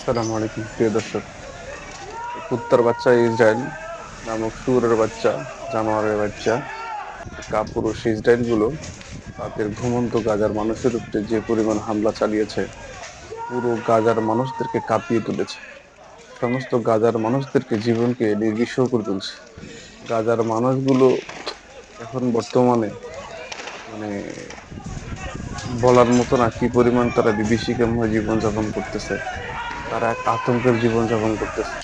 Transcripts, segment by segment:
আসসালামু আলাইকুম। প্রিয় দর্শক কুত্তার বাচ্চা ইসরায়েল নামক সুরের বাচ্চা, জানোয়ারের বাচ্চা কাপুরুষ ইসরায়েলগুলো তাদের ঘুমন্ত গাজার মানুষের উপরে যে পরিমাণ হামলা চালিয়েছে, পুরো গাজার মানুষদেরকে কাঁপিয়ে তুলেছে। সমস্ত গাজার মানুষদেরকে জীবনকে নির্বিষ করে তুলছে। গাজার মানুষগুলো এখন বর্তমানে মানে বলার মতো না কি পরিমাণ তারা বিভীষিকাময় জীবনযাপন করতেছে। তারা এক আতঙ্কের জীবনযাপন করতেছে।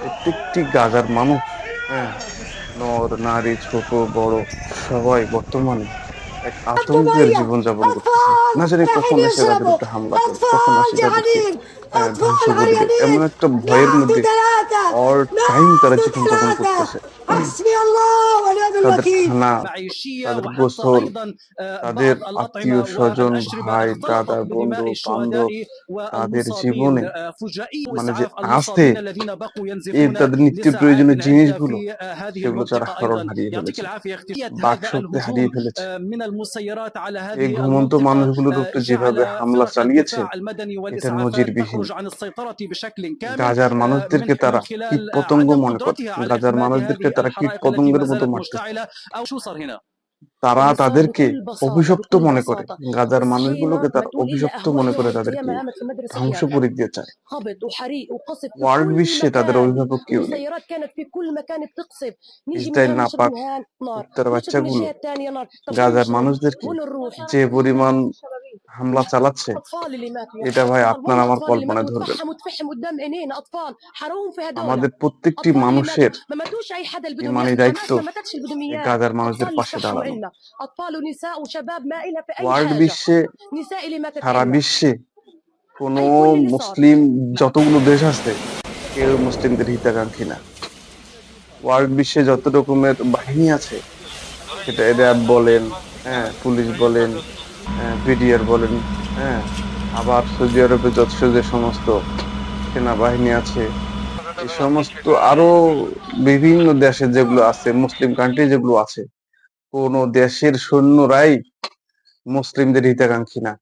প্রত্যেকটি গাজার মানুষ হ্যাঁ নর, নারী, ছোট, বড়, সবাই বর্তমানে এক আতঙ্কের জীবন যাপন না জানি কখন এসে তাদের হামলা কখন ধ্বংস এমন একটা ভয়ের মধ্যে টাইম তারা জীবন যাপন করতেছে। তাদের তাদের গোসল তাদের আত্মীয় স্বজন ভাই দাদা বন্ধু বান্ধব তাদের জীবনে মানে যে আসতে এই তাদের নিত্য প্রয়োজনীয় জিনিসগুলো সেগুলো তারা হরণ হারিয়ে ফেলেছে শক্তি হারিয়ে ফেলেছে। এই ঘুমন্ত মানুষগুলো উপরে যেভাবে হামলা চালিয়েছে এটা নজিরবিহীন গাজার মানুষদেরকে তারা কীট পতঙ্গ মনে করে গাজার মানুষদেরকে তারা কীট পতঙ্গের মতো মারতে তারা তাদেরকে অভিশপ্ত মনে করে। গাজার মানুষগুলোকে তারা অভিশপ্ত মনে করে তাদেরকে ধ্বংস করে দিয়ে চায় ওয়ার্ল্ড বিশ্বে তাদের অভিভাবক কেউ ইসরায়েল না পাক তার বাচ্চাগুলো গাজার মানুষদেরকে যে পরিমাণ হামলা চালাচ্ছে। এটা ভাই আপনার আমার কল্পনায় ধরবে আমাদের প্রত্যেকটি মানুষের মানে দায়িত্ব গাজার মানুষদের পাশে দাঁড়ানো। বিশ্বে, সারা বিশ্বে কোন মুসলিম যতগুলো দেশ আছে, কেউ মুসলিমদের হিতাকাঙ্ক্ষী না। ওয়ার্ল্ড বিশ্বে যত রকমের বাহিনী আছে, সেটা এদের বলেন হ্যাঁ পুলিশ বলেন বিডিআর বলেন হ্যাঁ আবার সৌদি আরবে যত যে সমস্ত সেনাবাহিনী আছে, এই সমস্ত আরও বিভিন্ন দেশে যেগুলো আছে, মুসলিম কান্ট্রি যেগুলো আছে, কোন দেশের সৈন্যরাই মুসলিমদের হিতাকাঙ্ক্ষী না।